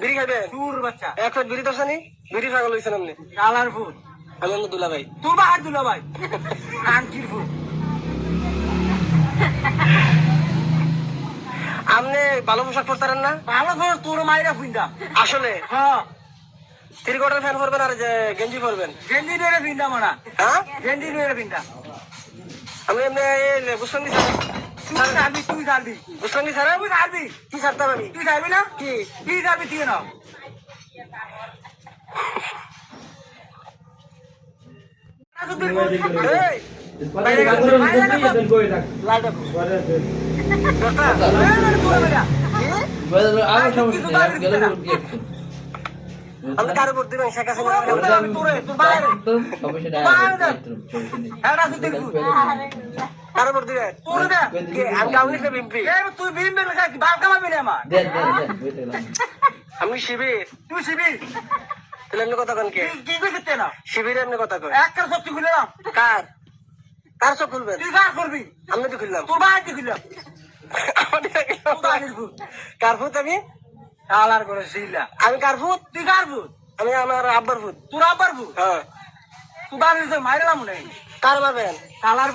বিড়ি খাবেন তোর বাচ্চা। এক বিড়ি দর্শানি বিড়ি পাগল হয়েছেন আপনি কালার ফুল আমি দুলা ভাই তোর বাহার দুলা ভাই আংটির ফুল। আপনি ভালো পোশাক পরতারেন না? ভালো করে তোর মাইরা ফুইন্দা। আসলে? হ্যাঁ। থ্রি কোয়ার্টার ফ্যান পরবেন আর যে গেঞ্জি পরবেন? গেঞ্জি ধরে ফিন্দা মানা হ্যাঁ? গেঞ্জি ধরে ফিন্দা আমি এমনি ছাড়বি তুই ছাড়বি। নি স্যার ছাড়বি কি ছাড়তাম আমি তুই ছাড়বি না? কি? তুই ছাড়বি তুই না? আপনি কারও ভোট দিবেন শেখ কারও আমি তুই বিম বাল কামাবি না আমার? আমি শিবির। তুই শিবির? তাহলে এমনি কথা কন কে? কি করতে না শিবির এমনি কথা কয়। একটা সত্যি খুলে না কার? কার খুলবেন? তুই কার করবি? আমি তো খুললাম। তোর বাড়িতে খুললাম। কারফুত আমি? কালার করে শিলা। আমি কারফুত তুই কার ভূত? আমি আমার আব্বার ফুত তোর আব্বার ভূত? হ্যাঁ। তুই বাড়িতে মাইরালাম নেই। কার মারবেন কালার